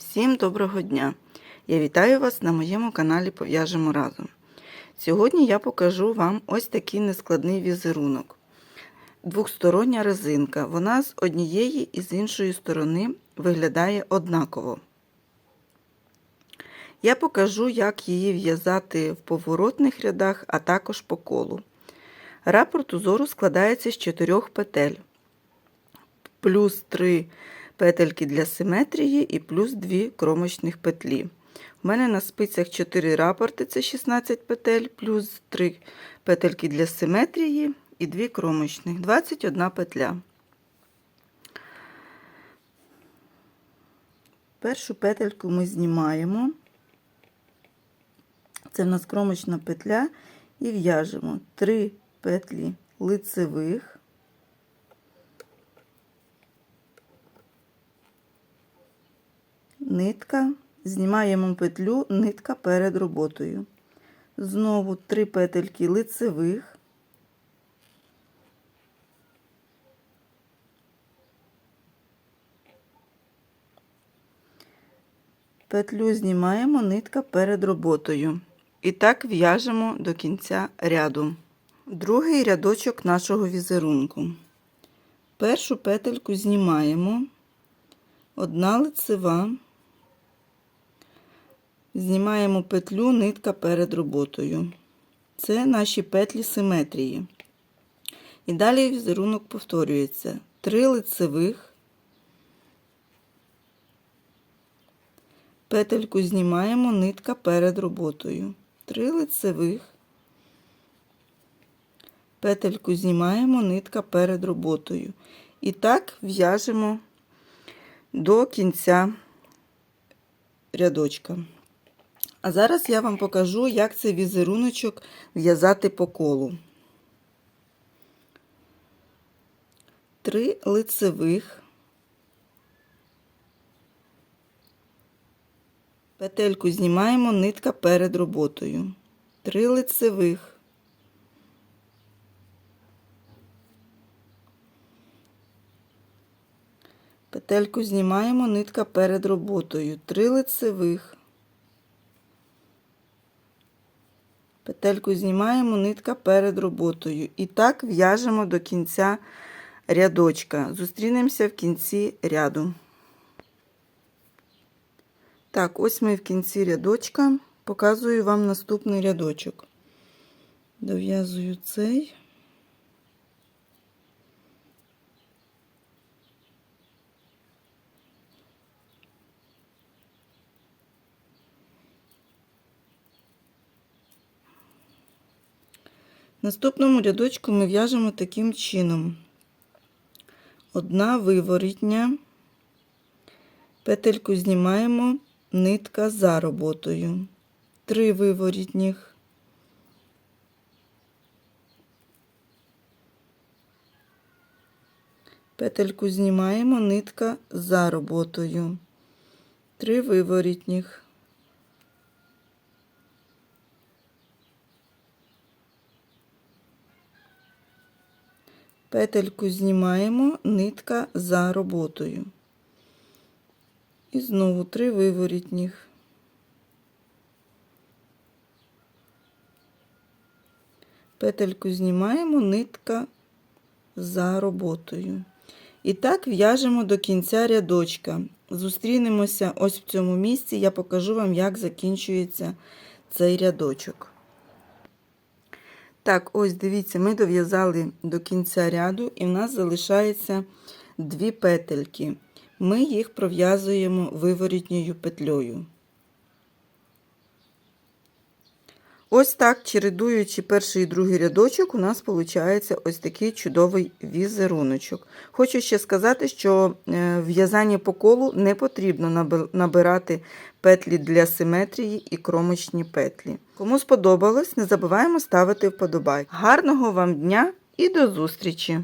Всім доброго дня! Я вітаю вас на моєму каналі Пов'яжемо разом. Сьогодні я покажу вам ось такий нескладний візерунок. Двохстороння резинка. Вона з однієї і з іншої сторони виглядає однаково. Я покажу, як її в'язати в поворотних рядах, а також по колу. Рапорт узору складається з 4 петель, плюс 3 петельки для симетрії і плюс 2 кромочних петлі. У мене на спицях 4 рапорти, це 16 петель, плюс 3 петельки для симетрії і 2 кромочних, 21 петля. Першу петельку ми знімаємо. Це в нас кромочна петля, і в'яжемо 3 петлі лицевих. Нитка, знімаємо петлю, нитка перед роботою. Знову 3 петельки лицевих. Петлю знімаємо, нитка перед роботою. І так в'яжемо до кінця ряду. Другий рядочок нашого візерунку. Першу петельку знімаємо, одна лицева, знімаємо петлю, нитка перед роботою. Це наші петлі симетрії. І далі візерунок повторюється: три лицевих, петельку знімаємо, нитка перед роботою. Три лицевих, петельку знімаємо, нитка перед роботою. І так в'яжемо до кінця рядочка. А зараз я вам покажу, як цей візеруночок в'язати по колу. Три лицевих, петельку знімаємо, нитка перед роботою. Три лицевих. Петельку знімаємо, нитка перед роботою. Три лицевих. Петельку знімаємо, нитка перед роботою. І так в'яжемо до кінця рядочка. Зустрінемося в кінці ряду. Так, ось ми в кінці рядочка. Показую вам наступний рядочок. Дов'язую цей. Наступному рядочку ми в'яжемо таким чином. Одна виворітня, петельку знімаємо, нитка за роботою. Три виворітніх. Петельку знімаємо, нитка за роботою. Три виворітніх. Петельку знімаємо, нитка за роботою. І знову три виворітніх. Петельку знімаємо, нитка за роботою. І так в'яжемо до кінця рядочка. Зустрінемося ось в цьому місці, я покажу вам, як закінчується цей рядочок. Так, ось дивіться, ми дов'язали до кінця ряду, і в нас залишається дві петельки. Ми їх пров'язуємо виворітньою петлею. Ось так, чередуючи перший і другий рядочок, у нас виходить ось такий чудовий візеруночок. Хочу ще сказати, що в'язання в'язанні по колу не потрібно набирати петлі для симетрії і кромочні петлі. Кому сподобалось, не забуваємо ставити вподобай. Гарного вам дня і до зустрічі!